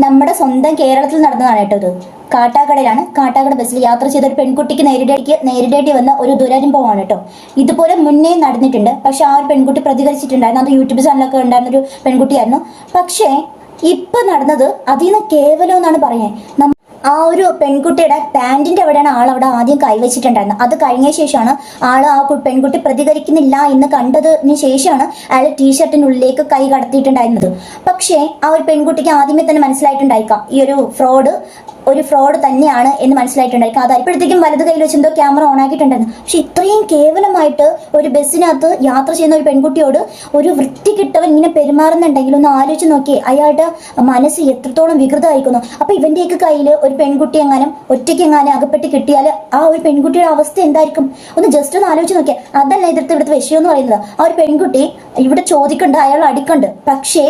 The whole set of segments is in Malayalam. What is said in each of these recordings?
നമ്മുടെ സ്വന്തം കേരളത്തിൽ നടന്നതാണ് കേട്ടോ ഇത്. കാട്ടാക്കടയിലാണ് കാട്ടാക്കട ബസ്സിൽ യാത്ര ചെയ്ത ഒരു പെൺകുട്ടിക്ക് നേരിടേക്ക് നേരിടേണ്ടി വന്ന ഒരു ദുരനുഭവമാണ് കേട്ടോ. ഇതുപോലെ മുന്നേ നടന്നിട്ടുണ്ട്. പക്ഷെ ആ ഒരു പെൺകുട്ടി പ്രതികരിച്ചിട്ടുണ്ടായിരുന്നു. അത് യൂട്യൂബ് ചാനലൊക്കെ ഉണ്ടായിരുന്ന ഒരു പെൺകുട്ടിയായിരുന്നു. പക്ഷേ ഇപ്പൊ നടന്നത് അതിൽ നിന്ന് കേവലം എന്നാണ് പറയുന്നത്. ആ ഒരു പെൺകുട്ടിയുടെ പാൻറിന്റെ അവിടെയാണ് ആൾ അവിടെ ആദ്യം കൈവച്ചിട്ടുണ്ടായിരുന്നത് അത് കഴിഞ്ഞ ശേഷമാണ് ആൾ ആ പെൺകുട്ടി പ്രതികരിക്കുന്നില്ല എന്ന് കണ്ടതിന് ശേഷമാണ് അയാൾ ടീഷർട്ടിനുള്ളിലേക്ക് കൈ കടത്തിയിട്ടുണ്ടായിരുന്നത്. പക്ഷേ ആ ഒരു പെൺകുട്ടിക്ക് ആദ്യമേ തന്നെ മനസ്സിലായിട്ടുണ്ടായിരിക്കാം ഈ ഒരു ഫ്രോഡ് ഒരു ഫ്രോഡ് തന്നെയാണ് എന്ന് മനസ്സിലായിട്ടുണ്ടായിരിക്കും അത് അപ്പോഴത്തേക്കും വലത് കയ്യിൽ വെച്ച് എന്തോ ക്യാമറ ഓൺ ആക്കിയിട്ടുണ്ടായിരുന്നു. പക്ഷെ ഇത്രയും കേവലമായിട്ട് ഒരു ബസ്സിനകത്ത് യാത്ര ചെയ്യുന്ന ഒരു പെൺകുട്ടിയോട് ഒരു വൃത്തി കിട്ടവൻ ഇങ്ങനെ പെരുമാറുന്നുണ്ടെങ്കിൽ ഒന്ന് ആലോചിച്ച് നോക്കി അയാളുടെ മനസ്സ് എത്രത്തോളം വികൃതമായിരിക്കുന്നു. അപ്പൊ ഇവന്റെയൊക്കെ കയ്യിൽ ഒരു പെൺകുട്ടി എങ്ങാനും ഒറ്റയ്ക്ക് എങ്ങാനും അകപ്പെട്ട് കിട്ടിയാൽ ആ ഒരു പെൺകുട്ടിയുടെ അവസ്ഥ എന്തായിരിക്കും? ഒന്ന് ജസ്റ്റ് ഒന്ന് ആലോചിച്ച് നോക്കിയാൽ അതല്ല ഇവിടുത്തെ ഇവിടുത്തെ വിഷയം എന്ന് പറയുന്നത്. ആ ഒരു പെൺകുട്ടി ഇവിടെ ചോദിക്കണ്ട് അയാൾ അടിക്കണ്ട്. പക്ഷേ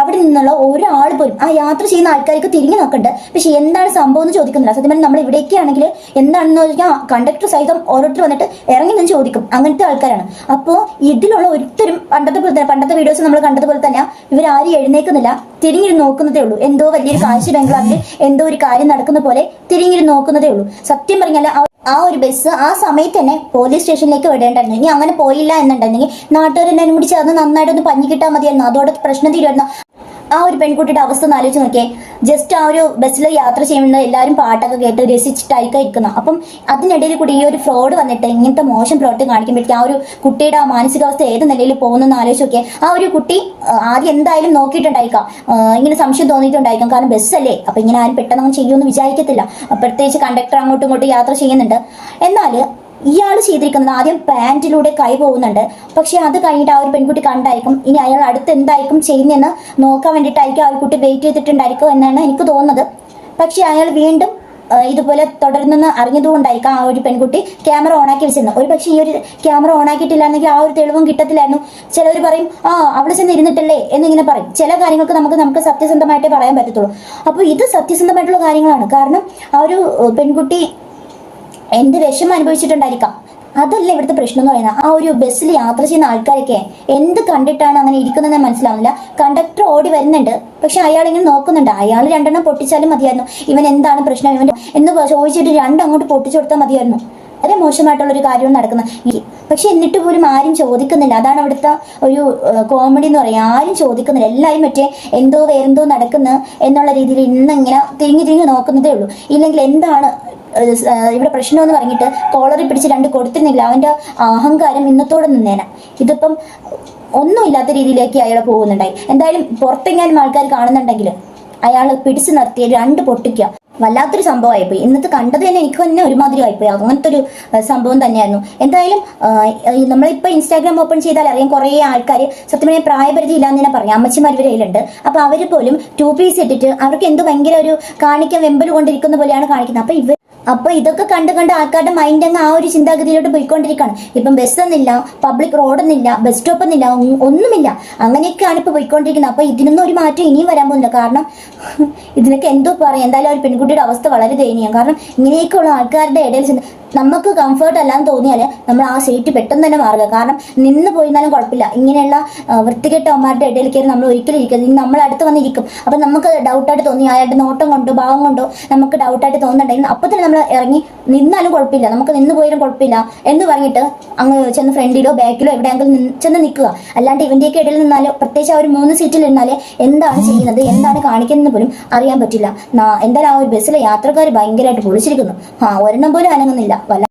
അവിടെ നിന്നുള്ള ഒരാൾ പോലും ആ യാത്ര ചെയ്യുന്ന ആൾക്കാർക്ക് തിരിഞ്ഞു നോക്കണ്ട്. പക്ഷെ എന്താണ് സംഭവം എന്ന് ചോദിക്കുന്നില്ല. സത്യം നമ്മൾ ഇവിടേക്ക് എന്താണെന്ന് ചോദിച്ചാൽ കണ്ടക്ടർ സഹിതം ഓരോരുത്തർ വന്നിട്ട് ഇറങ്ങി നിന്ന് ചോദിക്കും. അങ്ങനത്തെ ആൾക്കാരാണ്. അപ്പോൾ ഇതിലുള്ള ഒരുത്തരും പണ്ടത്തെ പോലെ തന്നെ പണ്ടത്തെ വീഡിയോസ് നമ്മൾ കണ്ടതുപോലെ തന്നെ ഇവരാരും എഴുന്നേക്കുന്നില്ല തിരിഞ്ഞിരുന്ന് നോക്കുന്നതേ ഉള്ളൂ. എന്തോ വലിയൊരു കാഴ്ച ബംഗ്ലാവിൽ എന്തോ ഒരു കാര്യം നടക്കുന്ന പോലെ തിരിഞ്ഞിരുന്ന് നോക്കുന്നതേ ഉള്ളൂ. സത്യം പറഞ്ഞാൽ ആ ഒരു ബസ് ആ സമയത്ത് തന്നെ പോലീസ് സ്റ്റേഷനിലേക്ക് വിടേണ്ടായിരുന്നു. ഇനി അങ്ങനെ പോയില്ല എന്നുണ്ടെങ്കിൽ നാട്ടുകാരെല്ലാവരും കൂടി ചേർന്ന് നന്നായിട്ടൊന്ന് പഞ്ഞി കിട്ടാൽ മതിയായിരുന്നു. അതോടെ പ്രശ്നം തീരുമായിരുന്നു. ആ ഒരു പെൺകുട്ടിയുടെ അവസ്ഥ ഒന്ന് ആലോചിച്ച് നോക്കിയേ. ജസ്റ്റ് ആ ഒരു ബസ്സിൽ യാത്ര ചെയ്യുമ്പോൾ എല്ലാവരും പാട്ടൊക്കെ കേട്ട് രസിച്ചിട്ടായിരിക്കും ഇരിക്കുന്നത് അപ്പം അതിനിടയിൽ കൂടി ഈ ഒരു ഫ്രോഡ് വന്നിട്ട് ഇങ്ങനത്തെ മോശം പ്രവർത്തി കാണിക്കുമ്പോഴേക്കും ആ ഒരു കുട്ടിയുടെ ആ മാനസികാവസ്ഥ ഏത് നിലയിൽ പോകുന്നെന്ന് ആലോചിച്ച് നോക്കിയേ. ആ ഒരു കുട്ടി ആദ്യം എന്തായാലും നോക്കിയിട്ടുണ്ടായിരിക്കാം. ഇങ്ങനെ സംശയം തോന്നിയിട്ടുണ്ടായിരിക്കാം. കാരണം ബസ്സല്ലേ അപ്പം ഇങ്ങനെ ആരും പെട്ടെന്ന് ചെയ്യുമെന്ന് വിചാരിക്കത്തില്ല. പ്രത്യേകിച്ച് കണ്ടക്ടർ അങ്ങോട്ടും ഇങ്ങോട്ടും യാത്ര ചെയ്യുന്നുണ്ട്. എന്നാൽ ഇയാൾ ചെയ്തിരിക്കുന്നത് ആദ്യം പാന്റിലൂടെ കൈ പോകുന്നുണ്ട്. പക്ഷെ അത് കഴിഞ്ഞിട്ട് ആ ഒരു പെൺകുട്ടി കണ്ടായിരിക്കും. ഇനി അയാൾ അടുത്ത് എന്തായിരിക്കും ചെയ്യുന്നതെന്ന് നോക്കാൻ വേണ്ടിയിട്ടായിരിക്കും ആ ഒരു കുട്ടി വെയിറ്റ് ചെയ്തിട്ടുണ്ടായിരിക്കും എന്നാണ് എനിക്ക് തോന്നുന്നത്. പക്ഷെ അയാൾ വീണ്ടും ഇതുപോലെ തുടരുന്നെന്ന് അറിഞ്ഞതുകൊണ്ടായിരിക്കും ആ ഒരു പെൺകുട്ടി ക്യാമറ ഓണാക്കി വെച്ചിരുന്നത് ഒരു പക്ഷേ ഈ ഒരു ക്യാമറ ഓണാക്കിയിട്ടില്ലാന്നെങ്കിൽ ആ ഒരു തെളിവും കിട്ടത്തില്ലായിരുന്നു. ചിലവർ പറയും ആ അവിടെ ചെന്ന് ഇരുന്നിട്ടല്ലേ? എന്നിങ്ങനെ പറയും. ചില കാര്യങ്ങൾക്ക് നമുക്ക് നമുക്ക് സത്യസന്ധമായിട്ടേ പറയാൻ പറ്റത്തുള്ളൂ. അപ്പോൾ ഇത് സത്യസന്ധമായിട്ടുള്ള കാര്യങ്ങളാണ്. കാരണം ആ ഒരു പെൺകുട്ടി എന്ത് വിഷമം അനുഭവിച്ചിട്ടുണ്ടായിരിക്കാം. അതല്ല ഇവിടുത്തെ പ്രശ്നം എന്ന് പറയുന്നത്. ആ ഒരു ബസ്സിൽ യാത്ര ചെയ്യുന്ന ആൾക്കാരൊക്കെ എന്ത് കണ്ടിട്ടാണ് അങ്ങനെ ഇരിക്കുന്നതെന്ന് മനസ്സിലാവുന്നില്ല. കണ്ടക്ടർ ഓടി വരുന്നുണ്ട്. പക്ഷെ അയാൾ ഇങ്ങനെ നോക്കുന്നുണ്ട്. അയാൾ രണ്ടെണ്ണം പൊട്ടിച്ചാലും മതിയായിരുന്നു. ഇവൻ എന്താണ് പ്രശ്നം? ഇവൻ എന്ന് ചോദിച്ചിട്ട് രണ്ടങ്ങോട്ട് പൊട്ടിച്ചു കൊടുത്താൽ മതിയായിരുന്നു. വളരെ മോശമായിട്ടുള്ള ഒരു കാര്യമാണ് നടക്കുന്നത്. പക്ഷെ എന്നിട്ട് പോലും ആരും ചോദിക്കുന്നില്ല. അതാണ് അവിടുത്തെ ഒരു കോമഡി എന്ന് പറയാം ആരും ചോദിക്കുന്നില്ല. എല്ലാവരും മറ്റേ എന്തോ വേറെന്തോ നടക്കുന്നു എന്നുള്ള രീതിയിൽ ഇന്നിങ്ങനെ തിരിഞ്ഞു തിരിഞ്ഞു നോക്കുന്നതേ ഉള്ളൂ. ഇല്ലെങ്കിൽ എന്താണ് ഇവിടെ പ്രശ്നമെന്ന് പറഞ്ഞിട്ട് കോളറി പിടിച്ച് രണ്ട് കൊടുത്തിരുന്നില്ല. അവന്റെ അഹങ്കാരം ഇന്നത്തോടെ നിന്നേനെ. ഇതിപ്പം ഒന്നുമില്ലാത്ത രീതിയിലേക്ക് അയാൾ പോകുന്നുണ്ടായി. എന്തായാലും പുറത്തെങ്ങാനും ആൾക്കാർ കാണുന്നുണ്ടെങ്കിൽ അയാൾ പിടിച്ചു നിർത്തിയ രണ്ട് പൊട്ടിക്കുക വല്ലാത്തൊരു സംഭവമായി പോയി ഇന്നത്തെ കണ്ടത് തന്നെ എനിക്ക് തന്നെ ഒരുമാതിരി ആയിപ്പോയി അങ്ങനത്തെ ഒരു സംഭവം തന്നെയായിരുന്നു. എന്തായാലും നമ്മളിപ്പോൾ ഇൻസ്റ്റാഗ്രാം ഓപ്പൺ ചെയ്താൽ അറിയാം കുറേ ആൾക്കാർ സത്യം പറഞ്ഞാൽ പ്രായപരിധി ഇല്ലാന്ന് തന്നെ പറയാം. അമ്മച്ചിമാർ ഇവരെ കയ്യിലുണ്ട്. അപ്പോൾ അവർ പോലും ടു പീസ് ഇട്ടിട്ട് അവർക്ക് എന്തോ ഭയങ്കര ഒരു കാണിക്കാൻ വെമ്പൽ കൊണ്ടിരിക്കുന്ന പോലെയാണ് കാണിക്കുന്നത്. അപ്പോൾ ഇവർ അപ്പൊ ഇതൊക്കെ കണ്ട് കണ്ട് ആൾക്കാരുടെ മൈൻഡ് അങ്ങ് ആ ഒരു ചിന്താഗതിയിലോട്ട് പോയിക്കൊണ്ടിരിക്കുകയാണ്. ഇപ്പം ബസ് ഒന്നില്ല പബ്ലിക് റോഡൊന്നില്ല ബസ് സ്റ്റോപ്പ് ഒന്നില്ല ഒന്നുമില്ല അങ്ങനെയൊക്കെയാണ് ഇപ്പൊ പോയിക്കൊണ്ടിരിക്കുന്നത്. അപ്പൊ ഇതിനൊന്നും ഒരു മാറ്റം ഇനിയും വരാൻ പോകുന്നില്ല. കാരണം ഇതിനൊക്കെ എന്തോ പറയാം. എന്തായാലും ഒരു പെൺകുട്ടിയുടെ അവസ്ഥ വളരെ ദയനീയം. കാരണം ഇങ്ങനെയൊക്കെയുള്ള ആൾക്കാരുടെ ഇടയിൽ ചെന്ന് നമുക്ക് കംഫർട്ട് അല്ലാന്ന് തോന്നിയാൽ നമ്മൾ ആ സീറ്റ് പെട്ടെന്ന് തന്നെ മാറുക. കാരണം നിന്ന് പോയിരുന്നാലും കുഴപ്പമില്ല. ഇങ്ങനെയുള്ള ആ, വൃത്തികെട്ട അമ്മമാരുടെ ഇടയിൽ കയറി നമ്മൾ ഒരിക്കലും ഇരിക്കരുത്. ഇനി നമ്മൾ അടുത്ത് വന്നിരിക്കും അപ്പം നമുക്ക് ഡൗട്ടായിട്ട് തോന്നി. അയാളുടെ നോട്ടം കൊണ്ടോ ഭാവം കൊണ്ടോ നമുക്ക് ഡൗട്ടായിട്ട് തോന്നുന്നുണ്ടെങ്കിൽ അപ്പോൾ തന്നെ നമ്മൾ ഇറങ്ങി നിന്നാലും കുഴപ്പമില്ല. നമുക്ക് നിന്ന് പോയാലും കുഴപ്പമില്ല എന്ന് പറഞ്ഞിട്ട് അങ്ങ് ചെന്ന് ഫ്രണ്ടിലോ ബാക്കിലോ എവിടെയെങ്കിലും ചെന്ന് നിൽക്കുക. അല്ലാണ്ട് ഇവന്റെയൊക്കെ ഇടയിൽ നിന്നാലോ പ്രത്യേകിച്ച് ആ ഒരു മൂന്ന് സീറ്റിൽ ഇരുന്നാലേ എന്താണ് ചെയ്യുന്നത്? എന്താണ് കാണിക്കുന്നത് പോലും അറിയാൻ പറ്റില്ല. എന്തായാലും ആ ഒരു ബസ്സിലെ യാത്രക്കാർ ഭയങ്കരമായിട്ട് പൊളിച്ചിരിക്കുന്നു ആ ഒരെണ്ണം പോലും അനങ്ങുന്നില്ല. വല്ല